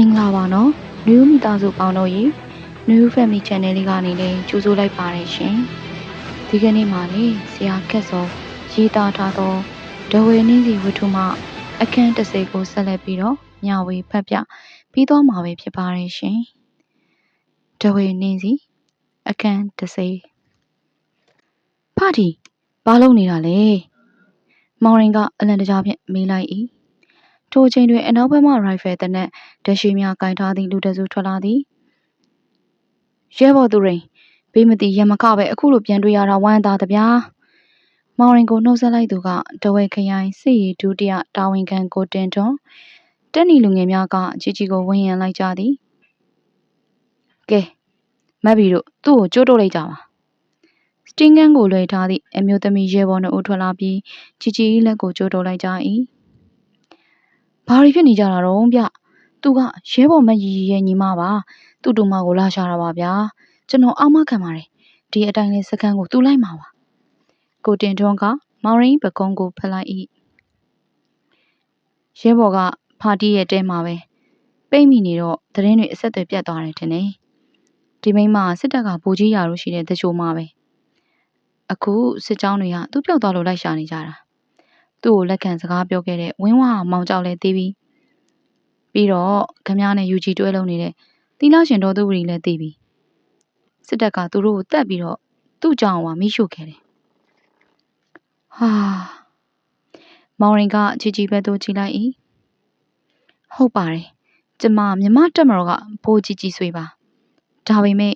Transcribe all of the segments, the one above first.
မင်္ဂလာပါနော် New မိသားစုပေါင်းတို့ရေ New Family Channel လေးကနေလည်းကြိုဆိုလိုက်ပါတယ်ရှင်ဒီကနေ့မှလေဆရာခက်စောရေးသားထားသောဒဝေနင်းစီဝတ္ထုမှအခန်းတစ်စိကိုဆက်လက်ပြီးတော့ညဝေဖတ်ပြပြီးတော့မှာပဲဖြစ်ပါတယ်ရှင်ဒဝေနင်းစီအခန်းတစ်စိဖတီဘာလုပ်နေတာလဲမောင်ရင်ကအလန်တကြားဖြင့်မေးလိုက်၏ ထိုအချိန်တွင် အနောက်ဘက်မှ ရိုင်ဖယ်သေနတ်၊ဓားရှည်များကိုင်ထားသည့် လူတစ်စု ထွက်လာသည်။ရဲဘော်သူရိန်၊ဘေးမသီရန်မခဘဲ အခုလို ပြန်တွေ့ရတာ ဝမ်းသာသဗျာ။မောင်ရိန်ကို နှုတ်ဆက်လိုက်သူက ထားဝယ်ခရိုင် စစ်ရေး ဒုတိယ တာဝန်ခံ ကိုတင်ထွန်း၊တက်နီလူငယ်များက ချီချီကို ဝန်းရံလိုက်ကြသည်။ကဲ မဘီတို့ သူ့ကို ကြိုးတုပ်လိုက်ကြပါ။စတီးငန်းကို လွယ်ထားသည့် အမျိုးသမီး ရဲဘော်နှစ်ဦး ထွက်လာပြီး ချီချီ၏လက်ကို ကြိုးတုပ်လိုက်ကြ၏ ဘာတွေဖြစ်နေကြတာတော့ဗျသူကရဲဘော်မက်ရီရဲ့ညီမပါသူ့တူမကိုလာရှာတာပါဗျာကျွန်တော်အောက်မခံပါတယ်ဒီအတိုင်းလေးစကန်ကိုသူ့လိုက်မှာပါကိုတင်ထွန်းကမောင်ရင်းပကုံးကိုဖက်လိုက်၏ရဲဘော်ကဖာတီးရဲ့တဲမှာပဲပိတ်မိနေတော့သတင်းတွေအဆက်အသွယ်ပြတ်သွားတယ်ထင်တယ်ဒီမိန်းမစစ်တပ်ကဗိုလ်ကြီးရာလို့ရှိတဲ့တချို့မှပဲအခုစစ်ကြောင်းတွေကသူ့ပြောက်သွားလို့လိုက်ရှာနေကြတာ သူ့ကိုလက်ခံစကားပြောခဲ့တဲ့ဝင်းဝါမောင်ကြောက်လဲသိပြီပြီးတော့ခမည်းနဲ့ယူဂျီတွဲလုံးနေတဲ့တီလာရှင်တော်သူဝရီလည်းသိပြီစစ်တပ်ကသူတို့ကိုတတ်ပြီးတော့သူ့ကြောင်ဝါမိရှို့ခဲ့တယ်ဟာမောင်ရင်ကချီချီပဲတို့ကြည့်လိုက်၏ဟုတ်ပါတယ်ကျမမြမတက်မတော်ကဘိုးကြီးကြီးဆွေပါဒါပေမဲ့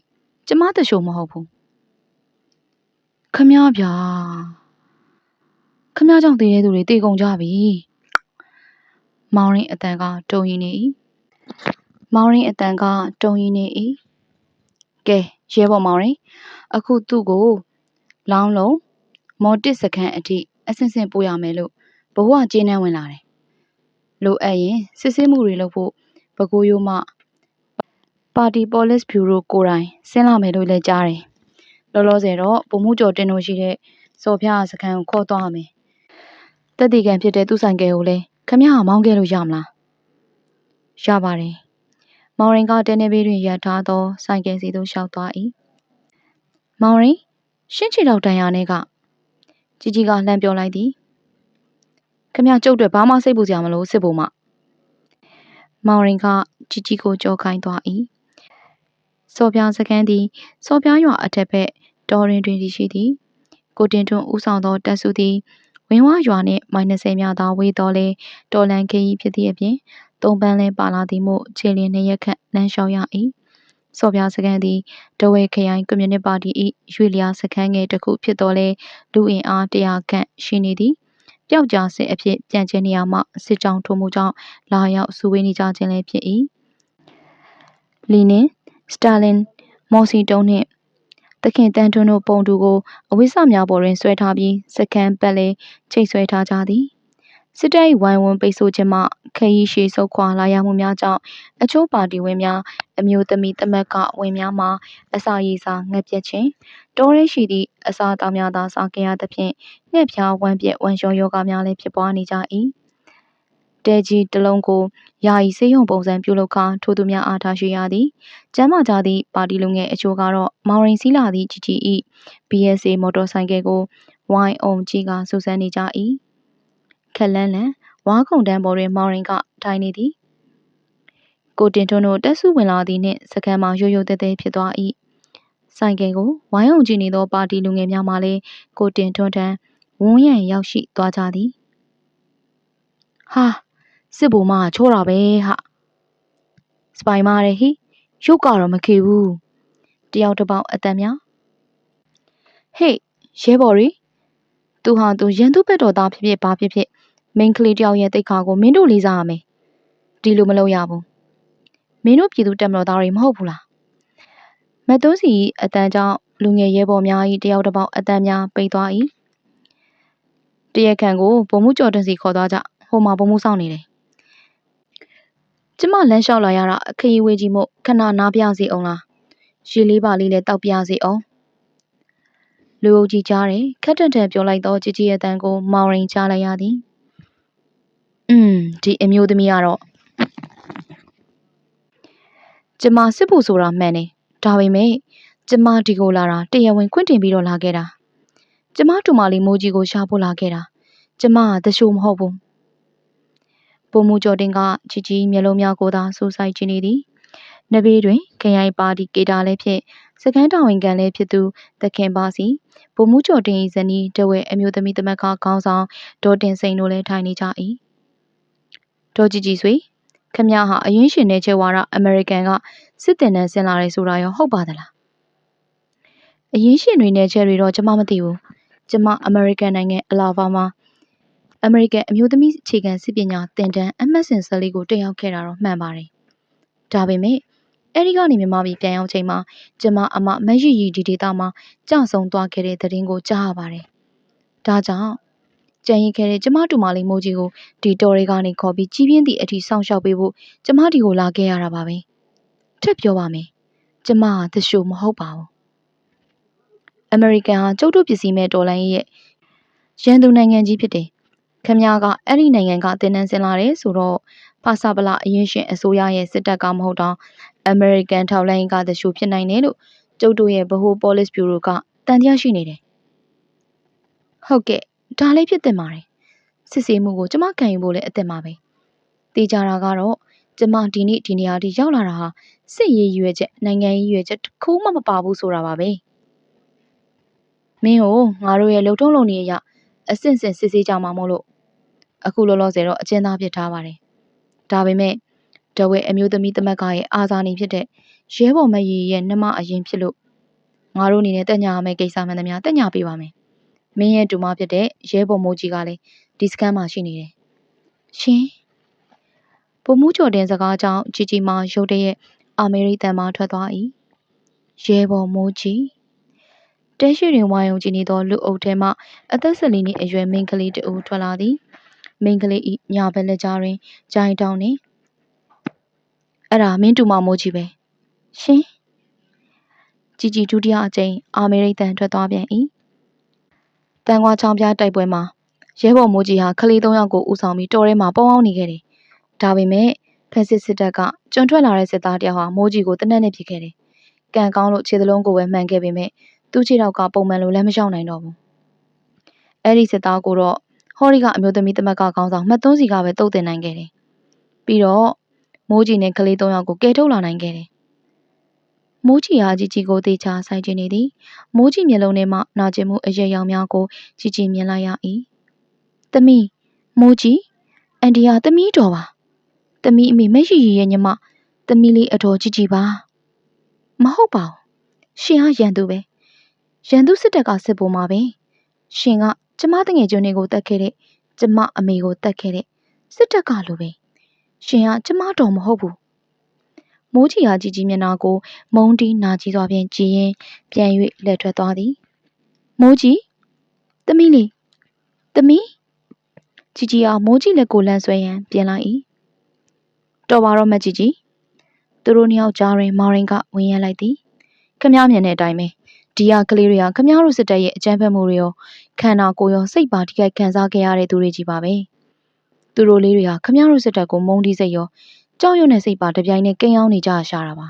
ကျမတရှို့မဟုတ်ဘူးခမည်းဗျာ ခမည်းကြောင့်တည်တဲ့သူတွေတည်ကုန်ကြပြီမောင်ရင်အတန်ကတုံရင်နေ၏မောင်ရင်အတန်ကတုံရင်နေ၏ကဲရဲဘော်မောင်ရင်အခုသူ့ကိုလောင်းလုံးမော်တစ်စခန်းအထိအဆင့်ဆင့်ပို့ရမယ်လို့ဘဝကျေးနှမ်းဝင်လာတယ်လိုအပ်ရင်စစ်ဆေးမှုတွေလုပ်ဖို့ဘကိုးရိုးမှပါတီပေါ်လစ်ဘျူရိုကိုယ်တိုင်ဆင်းလာမယ်လို့လည်းကြားတယ်လောလောဆယ်တော့ပုံမှုကျော်တင်လို့ရှိတဲ့စော်ဖျားစခန်းကိုခေါ်သွားမယ် တက်တီကန်ဖြစ်တဲ့သူဆိုင်ကယ်ကိုလည်းခမရမောင်းခဲ့လို့ရမလားရပါတယ်မောင်ရင်ကတဲနေဘေးတွင်ရပ်ထားသောဆိုင်ကယ်စီသို့လျှောက်သွား၏မောင်ရင်ရှင်းချီတော့တန်ရာနဲ့ကជីជីကလှမ်းပြောလိုက်သည်ခမကျုပ်တွေဘာမှစိတ်ပူစရာမလိုစစ်ဖို့မှမောင်ရင်ကជីជីကိုကြောခိုင်းသွား၏စော်ပြားစကန်သည်စော်ပြားရွာအထက်ဘက်တော်ရင်တွင်ရှိသည်ကိုတင်ထွန်းဦးဆောင်သောတပ်စုသည် ဝင်းဝရွာနှင့်မိုင်20များသာဝေးတော်လဲတော်လန်ခရီးဖြစ်သည့်အပြင်သုံးပန်းလဲပါလာသည်မို့ခြေလျင်နှစ်ရက်ခန့်လမ်းလျှောက်ရ၏စော်ပြားစကန်သည်တဝဲခရိုင်ကွန်မြူနစ်ပါတီ၏ရွေလျာစခန်းငယ်တစ်ခုဖြစ်တော်လဲလူအင်အား100ခန့်ရှိနေသည်ပျောက်ကြားစစ်အဖြစ်ပြန်ကျင်းနေရမှစစ်ကြောင်းထိုးမှုကြောင့်လာရောက်စုဝေးနေကြခြင်းလည်းဖြစ်၏လီနင်စတာလင်မော်စီတုံးနှင့် သခင်တန်ထွန်းတို့ပုံတူကိုအဝိစများပေါ်တွင်ဆွဲထားပြီးစကန်ပတ်လဲချိတ်ဆွဲထားကြသည်စစ်တပ်၏ဝိုင်းဝန်းပိတ်ဆို့ခြင်းမှခရီးရှည်ဆုတ်ခွာလာရမှုများကြောင့်အချို့ပါတီဝင်များအမျိုးသမီးသမက်ကဝင်များမှာအစာရည်စာငှက်ပြက်ခြင်းတောရဲရှိသည့်အစာတောင်များသာစားခဲ့ရသဖြင့်ငှက်ဖျားဝမ်းပြက်ဝမ်းလျောယောဂများလည်းဖြစ်ပွားနေကြ၏ တဲကြီးတလုံးကိုယာယီစေးရုံပုံစံပြုလုပ်ကာထိုသူများအားထားရှိရသည်ကျမ်းမာကြသည့်ပါတီလူငယ်အချို့ကတော့မောင်ရင်စီးလာသည့်ကြီးကြီး၏ BSA မော်တော်ဆိုင်ကယ်ကိုဝိုင်းအောင်ကြီးကစူးစမ်းနေကြ၏ခက်လန်းလန်ဝါခုံတန်းပေါ်တွင်မောင်ရင်ကထိုင်နေသည်ကိုတင်ထွန်းတို့တက်စုဝင်လာသည်နှင့်စကန်မှာရိုးရိုးသေးသေးဖြစ်သွား၏ဆိုင်ကယ်ကိုဝိုင်းအောင်ကြည့်နေသောပါတီလူငယ်များမှလည်းကိုတင်ထွန်းထံဝန်းရံရောက်ရှိသွားကြသည်ဟာ စစ်ဘုံမချိုးတာပဲဟာစပိုင်မာတယ်ဟိရုပ်ကတော့မခေဘူးတယောက်တစ်ပေါက်အတန်များဟေ့ရဲဘော်ရီသူဟာသူရန်သူဘက်တော်သားဖြစ်ဖြစ်ဘာဖြစ်ဖြစ်မိန်းကလေးတယောက်ရဲ့တိတ်ခါကိုမင်းတို့လေးစားရမယ်ဒီလိုမလုပ်ရဘူးမင်းတို့ပြည်သူတက်မတော်သားတွေမဟုတ်ဘူးလားမတ်တိုးစီအတန်ကြောင့်လူငယ်ရဲဘော်များ၏တယောက်တစ်ပေါက်အတန်များပိတ်သွား၏တရက်ခန့်ကိုဗိုလ်မှုကျော်တင်စီခေါ်သွားကြဟိုမှာဗိုလ်မှုဆောင်နေတယ် ကျမလမ်းလျှောက်လာရတာအခရီးဝေးကြီးမို့ခဏနားပြစီအောင်လားရေလေးပါလေးလည်းတောက်ပြစီအောင်လူအုပ်ကြီးကြားတယ်ခက်တန်တန်ပြောလိုက်တော့ជីជីရဲ့တန်ကိုမောင်ရင်ကြားလိုက်ရသည်อืมဒီအမျိုးသမီးကတော့ ကျမစစ်ဖို့ဆိုတာမှန်တယ်ဒါပေမဲ့ကျမဒီကိုလာတာတရားဝင်ခွင့်တင်ပြီးတော့လာခဲ့တာကျမတူမလေးမိုးကြီးကိုရှာဖို့လာခဲ့တာကျမကတရှိုးမဟုတ်ဘူး ပုံမှုကျော်တင်ကချီချီမျက်လုံးများကိုသာစူးစိုက်ကြည့်နေသည်နဘေးတွင်ခရိုင်ပါတီကေတာလည်းဖြစ်စကန်းတော်ဝင်ကန်လည်းဖြစ်သူသခင်ပါစီပုံမှုကျော်တင်၏ဇနီးတဝဲအမျိုးသမီးသမက်ကခေါင်းဆောင်ဒေါ်တင်စိန်တို့လည်းထိုင်နေကြ၏ဒေါ်ကြည်ကြည်ဆွေခမဟာအရင်ရှင်တဲ့ချေဝါရအမေရိကန်ကစစ်တင်တန်းဆင်လာတယ်ဆိုတာရောဟုတ်ပါသလားအရင်ရှင်တွေနဲ့ချဲတွေတော့ကျွန်မမသိဘူးကျွန်မအမေရိကန်နိုင်ငံအလာဘာမှာ အမေရိကန်အမျိုးသမီးအခြေခံစစ်ပညာသင်တန်းအမှတ်စဉ်ဆက်လေးကိုတက်ရောက်ခဲ့တာတော့မှန်ပါတယ်ဒါပေမဲ့အဲ့ဒီကနေမြန်မာပြည်ပြန်ရောက်ချိန်မှာကျွန်မအမမရည်ရည်ဒီဒေတာမှာကြဆုံသွားခဲ့တဲ့သတင်းကိုကြားရပါတယ်ဒါကြောင့်ကြံရင်ခဲ့တဲ့ကျမတူမလေးမိုးကြီးကိုဒီတော်တွေကနေခေါ်ပြီးကြီးပြင်းသည့်အထိစောင့်ရှောက်ပေးဖို့ကျမဒီကိုလာခဲ့ရတာပါပဲထပ်ပြောပါမယ်ကျမဟာသရှိုးမဟုတ်ပါဘူးအမေရိကန်ဟာကျုပ်တို့ပစ္စည်းမဲ့တော်လိုင်းရဲ့ရန်သူနိုင်ငံကြီးဖြစ်တယ် ခမည်းကအဲ့ဒီနိုင်ငံကတင်နန်းစင်လာတယ်ဆိုတော့ဖာစာပလာအရင်ရှင်အစိုးရရဲ့စစ်တပ်ကမဟုတ်တော့အမေရိကန်ထောက်လိုင်းကသရှိုးဖြစ်နိုင်တယ်လို့ကျုပ်တို့ရဲ့ဗဟို police bureau ကတန်တရားရှိနေတယ်ဟုတ်ကဲ့ဒါလေးဖြစ်တင်ပါတယ်စစ်ဆေးမှုကိုကျမခံယူဖို့လည်းအသင့်ပါပဲတေးကြတာကတော့ကျမဒီနေ့ဒီနေရာထိရောက်လာတာဟာစစ်ရေးရွယ်ချက်နိုင်ငံရေးရွယ်ချက်တစ်ခုမှမပါဘူးဆိုတာပါပဲမင်းဟိုငါတို့ရဲ့လုံထုံးလုံနေရအဆင့်ဆင့်စစ်ဆေးကြမှာမို့လို့ အခုလောလောဆယ်တော့အကျဉ်းသားဖြစ်ထားပါတယ်ဒါပေမဲ့တဝဲအမျိုးသမီးသမက်ကရဲ့အာဇာနည်ဖြစ်တဲ့ရဲဘော်မကြီးရဲ့နှမအရင်ဖြစ်လို့ငါတို့အနေနဲ့တက်ညာရမယ့်ကိစ္စမှန်သမျှတက်ညာပေးပါမယ်မင်းရဲ့တူမဖြစ်တဲ့ရဲဘော်မိုးကြီးကလည်းဒီစကန်မှာရှိနေတယ်ရှင်ပုံမှုကျော်တင်စကားကြောင့်ជីជីမာရုတ်တရက်အမေရိကန်မှထွက်သွား၏ရဲဘော်မိုးကြီးတဲရှိတွင်ဝိုင်းုံကြည့်နေသောလူအုပ်ထဲမှအသက်၁၄နှစ်အရွယ်မိန်းကလေးတဦးထွက်လာသည် မိန်းကလေး၏ညာဘက်လက်ကြားတွင်ဂျိုင်တောင်းနေအဲ့ဒါမင်းတူမမိုးကြီးပဲရှင်ជីជីဒုတိယအကြိမ်အာမေရိကန်ထွက်သွားပြန်၏တန်ခွာချောင်းပြတိုက်ပွဲမှာရဲဘော်မိုးကြီးဟာခလေး၃ယောက်ကိုဦးဆောင်ပြီးတော်ထဲမှာပေါအောင်နေခဲ့တယ်ဒါပေမဲ့ဖက်စစ်စစ်တပ်ကကျွံထွက်လာတဲ့စစ်သားတယောက်ဟာမိုးကြီးကိုတနက်နဲ့ပစ်ခဲ့တယ်။ကံကောင်းလို့ခြေသလုံးကိုပဲမှန်ခဲ့ပေမဲ့သူ့ခြေထောက်ကပုံမှန်လိုလည်းမရောက်နိုင်တော့ဘူး။အဲ့ဒီစစ်သားကိုတော့ ဟော်ရီကအမျိုးသမီးသမက်ကကောင်းဆောင်မှတ်သွန်းစီကပဲတုတ်တင်နိုင်ခဲ့တယ်။ပြီးတော့မိုးကြီးနဲ့ကလေး၃ယောက်ကိုကယ်ထုတ်လာနိုင်ခဲ့တယ်။မိုးကြီးဟာជីជីကိုတေချာဆိုင်ကျင်နေသည်။မိုးကြီးမျက်လုံးထဲမှနာကျင်မှုအရေရောင်များကိုជីជីမြင်လိုက်ရ၏။သမီးမိုးကြီးအန်ဒီယာသမီးတော်ပါ။သမီးအမေမရှိရရဲ့ညီမသမီးလေးအတော်ကြီးကြီးပါ။မဟုတ်ပါဘူး။ရှင်ကရန်သူပဲ။ရန်သူစစ်တပ်ကစစ်ပေါ်မှာပဲ။ရှင်က ကျမတငယ်ချင်းတွေကိုတတ်ခဲ့တဲ့ကျမအမေကိုတတ်ခဲ့တဲ့စစ်တပ်ကလိုပဲ။ရှင်ကကျမတော်မဟုတ်ဘူး။မိုးချီဟာကြီးကြီးမျက်နှာကို မုံတီးနာကြီးစွာဖြင့်ကြည်ရင်ပြန်၍လက်ထွက်သွားသည်။မိုးကြီးသမီးလေးသမီးជីជីအားမိုးကြီးလက်ကိုလန့်ဆွဲရန်ပြင်လိုက်၏တော်ပါတော့မကြီးကြီးသူတို့နှစ်ယောက်ကြားတွင်မောင်ရင်ကဝင်ရလိုက်သည်ခမည်းမြင်တဲ့အတိုင်းပဲ ဒီဟာကလေးတွေကခမည်းတို့စစ်တပ်ရဲ့အကြမ်းဖက်မှုတွေရောခန္ဓာကိုယ်ရောစိတ်ပါထိခိုက်ခံစားခဲ့ရတဲ့သူတွေကြီးပါပဲသူတို့လေးတွေဟာခမည်းတို့စစ်တပ်ကိုမုန်းတီးစိတ်ရောကြောက်ရွံ့တဲ့စိတ်ပါတပြိုင်နက်ကိန်းအောင်နေကြရှာတာပါ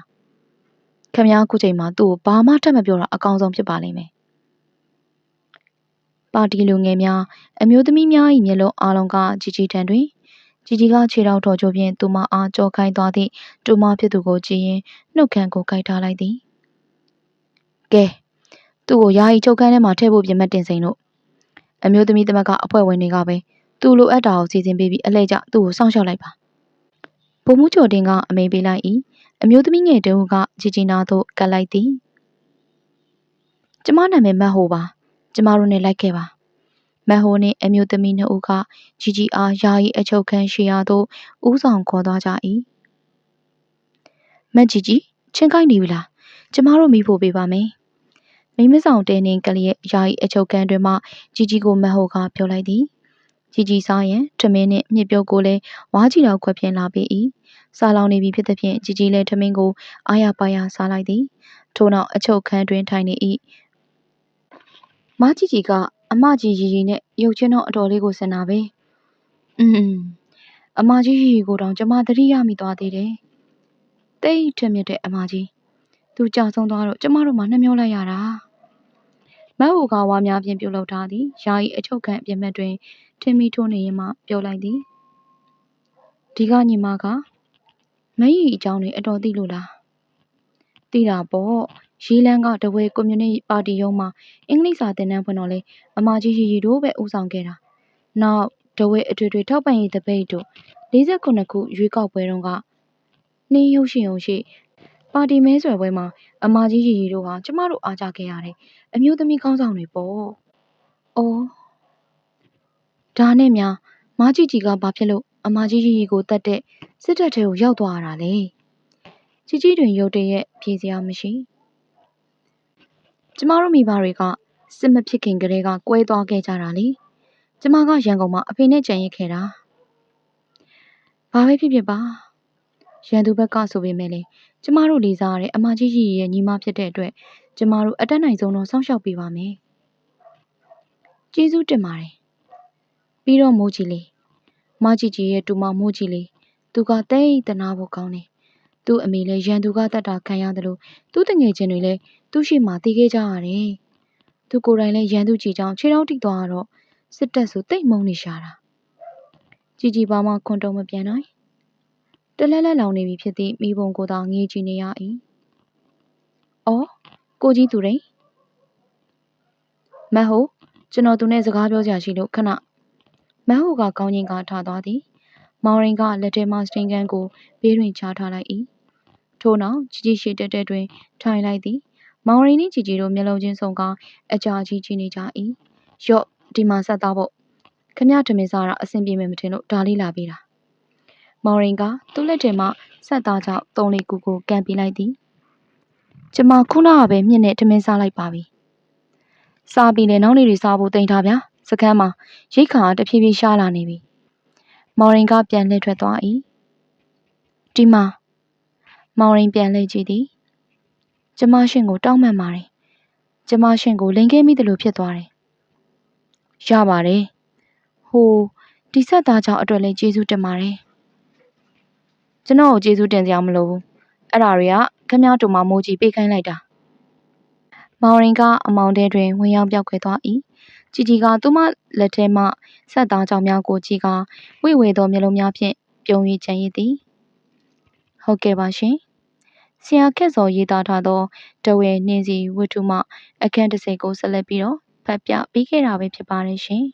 ခမည်းခုချိန်မှာသူ့ကိုဘာမှထပ်မပြောတာအကောင်းဆုံးဖြစ်ပါလိမ့်မယ်ပါတီလူငယ်များအမျိုးသမီးများ၏မျက်လုံးအားလုံးကကြီးကြီးတန်းတွင်ကြီးကြီးကခြေထောက်တော်ကျိုးဖြင့်သူမအားကြောခိုင်းသွားသည့်တူမဖြစ်သူကိုကြည့်ရင်နှုတ်ခမ်းကိုကိုက်ထားလိုက်သည်ကဲ သူ့ကိုယာယီချုပ်ခန်းထဲမှာထည့်ဖို့ပြင်မှတ်တင်စိန်လို့အမျိုးသမီးသမက်ကအဖွဲ့ဝင်တွေကပဲသူ့လိုအပ်တာကိုစီစဉ်ပေးပြီးအလဲကျသူ့ကိုစောင့်ရှောက်လိုက်ပါဘုံမှုကျော်တင်ကအမိန်ပေးလိုက်၏အမျိုးသမီးငယ်တုန်းကဂျီဂျီနာတို့ကတ်လိုက်သည်ကျမနာမည်မတ်ဟိုပါကျမတို့နဲ့လိုက်ခဲ့ပါမတ်ဟိုနဲ့အမျိုးသမီးနှစ်ဦးကဂျီဂျီအားယာယီအချုပ်ခန်းရှေ့ရာသို့ဥဆောင်ခေါ်သွားကြ၏မတ်ဂျီဂျီချင်းကိုက်နေပြီလားကျမတို့မိဖို့ပေးပါမယ် မိမဆောင်တဲနှင်းကလေးရဲ့ယာယီအချုပ်ခန်းတွင်မှជីជីကိုမတ်ဟိုကပြောလိုက်သည်ជីជីစားရင်ထမင်းနှင့်မြစ်ပြုတ်ကိုလည်းဝါးကြီးတော်ခွက်ပြင်းလာပေ၏စားလောင်နေပြီဖြစ်သဖြင့်ជីជីလည်းထမင်းကိုအာရပါရစားလိုက်သည်ထို့နောက်အချုပ်ခန်းတွင်ထိုင်နေ၏မကြီးကြီးကအမကြီးရီရီနဲ့ရုပ်ချင်းတော့အတော်လေးကိုဆင်တာပဲ။အင်းအမကြီးရီရီကိုတောင်ကျမသတိရမိသွားသေးတယ် တိတ်ထွတ်မြတ်တဲ့အမကြီးသူကြောက်ဆုံးသွားတော့ကျမတို့မှနှမျောလိုက်ရတာ မတ်ဟူကဝါများဖြင့်ပြုတ်လောက်ထားသည်ယာယီအချုပ်ခန့်အပြင်ဘက်တွင် ထင်မီထိုးနေရင်မှပြောလိုက်သည်ဒီကညီမကမယီအကြောင်းတွေအတော်သိလို့လားသိတာပေါ့ရီလန်ကတဝဲကွန်မြူနတီပါတီရုံးမှာအင်္ဂလိပ်စာသင်တန်းဖွင့်တော့လေအမကြီးရီရီတို့ပဲဦးဆောင်ခဲ့တာနောက်တဝဲအထွေထွေထောက်ပံ့ရေးတပိတ်တို့49ခုရွေးကောက်ပွဲတုန်းကနှင်းရုပ်ရှင်ရုံရှိ ပါတီမဲဆွယ်ပွဲမှာ အမကြီးရီရီတို့ဟာ ကျမတို့ အားကြခဲ့ရတယ်အမျိုးသမီးကောင်းဆောင်တွေပေါ့။အော် ဒါနဲ့များ မကြီးကြီးကဘာဖြစ်လို့ အမကြီးရီရီကိုတတ်တဲ့ စစ်တပ်ထဲကို ရောက်သွားရတာလဲ။ကြီးကြီးတွင် ရုတ်တရက် ဖြေစရာမရှိ။ကျမတို့မိဘတွေက စစ်မဖြစ်ခင်ကတည်းက ကွဲသွားခဲ့ကြတာလေ။ကျမက ရန်ကုန်မှာ အဖေနဲ့ကြံရစ်ခဲ့တာ။ဘာပဲဖြစ်ဖြစ်ပါ။ရန်သူဘက်က ဆိုပေမဲ့လေ ကျမတို့လေးစားရတဲ့အမကြီးရီရီရဲ့ညီမဖြစ်တဲ့အတွက်ကျမတို့အတက်နိုင်ဆုံးတော့စောင့်ရှောက်ပေးပါမယ်။ကျေးဇူးတင်ပါတယ်။ပြီးတော့မိုးကြီးလေးမကြီးကြီးရဲ့တူမမိုးကြီးလေးသူကတိတ်တနာဖို့ကောင်းတယ်။သူ့အမေလည်းရန်သူကတတ်တာခံရတယ်လို့သူ့တငယ်ချင်းတွေလည်းသူ့ရှိမှတည်ခဲ့ကြရတယ်။သူကိုယ်တိုင်လည်းရန်သူကြီးကြောင်ခြေထောက်တိသွားတော့စစ်တပ်ဆိုတိတ်မုန်းနေရှာတာ။ကြီးကြီးပါမှခွန်တုံမပြန်နိုင်။ တလဲလဲလောင်နေပြီဖြစ်သည့်မိဘုံကိုသာငေးကြည့်နေရ၏။အော်ကိုကြီးသူရိန်မတ်ဟုတ်ကျွန်တော်သူနဲ့စကားပြောကြရှိလို့ခဏမတ်ဟုတ်ကကောင်းချင်းကထားသွားသည်မောင်ရင်ကလက်ထဲမှစတင်ကန်ကိုဘေးတွင်ချထားလိုက်၏ထို့နောက်ကြီးကြီးရှိတက်တက်တွင်ထိုင်လိုက်သည်မောင်ရင်နှင့်ကြီးကြီးတို့မျက်လုံးချင်းစုံကအကြာကြီးကြည့်နေကြ၏ရော့ဒီမှာဆက်သားဖို့ခမရထမင်းစားတာအဆင်ပြေမယ်မထင်လို့ဒါလေးလာပေးတာ မောင်ရင်ကသူ့လက်ထဲမှဆက်သားကြောင့်တုံးလေးကူကိုကန်ပေးလိုက်သည်ကျမခုနကပဲမြင့်နဲ့ထမင်းစားလိုက်ပါပြီ။စားပြီးလေနောက်နေ့တွေစားဖို့တင်ထားဗျာ။စကမ်းမှာရိတ်ခါတဖြည်းဖြည်းရှားလာနေပြီ။မော်ရင်ကပြန်လှည့်ထွက်သွား၏။ဒီမှာမော်ရင်ပြန်လှည့်ကြည့်သည်။ကျမရှင်ကိုတောင်းပန်ပါတယ်။ကျမရှင်ကိုလိန်ခဲ့မိတယ်လို့ဖြစ်သွားတယ်။ရပါတယ်။ဟိုဒီဆက်သားကြောင့်အတွက်လည်းကျေးဇူးတင်ပါတယ်။ ကျွန်တော်ကိုကျေးဇူးတင်စရာမလိုဘူး။အဲ့ဒါတွေကခမည်းတော်မမိုးကြီးပေးခိုင်းလိုက်တာမောင်ရင်ကအမောင်တဲတွင်ဝင်ရောက်ပြောက်ခွဲသွား၏ជីជីကသူမလက်ထဲမှဆက်သားကြောင်များကိုကြည့်ကဝိဝေသောမျက်လုံးများဖြင့်ပြုံး၍ချန်ရည်သည်ဟုတ်ကဲ့ပါရှင်ဆရာခက်စော်ရေးသားထားသောတဝဲနှင်းစီဝတ္ထုမှအခန်းတစ်စိတ်ကိုဆက်လက်ပြီးတော့ဖတ်ပြပေးခဲ့တာပဲဖြစ်ပါတယ်ရှင်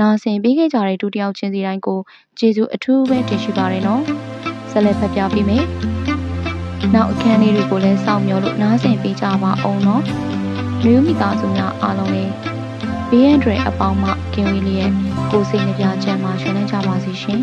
နာဆင်ပေးခဲ့ကြတဲ့ဒုတိယချင်းစီတိုင်းကိုကျေးဇူးအထူးပဲတင်ရှိပါတယ်နော် ဆက်လက်ဖတ်ပြပေးမယ်နောက်အခန်းလေးတွေကိုလည်းစောင့်မျှော်လို့နားဆင်ပေးကြပါအောင်နော်မျိုးမိသားစုများအားလုံးလည်းဘေးရန်တွေအပေါင်းမှကင်းဝေးလျက်ကိုယ်စိတ်နှပြချမ်းမှရှင်လန်းကြပါစေရှင်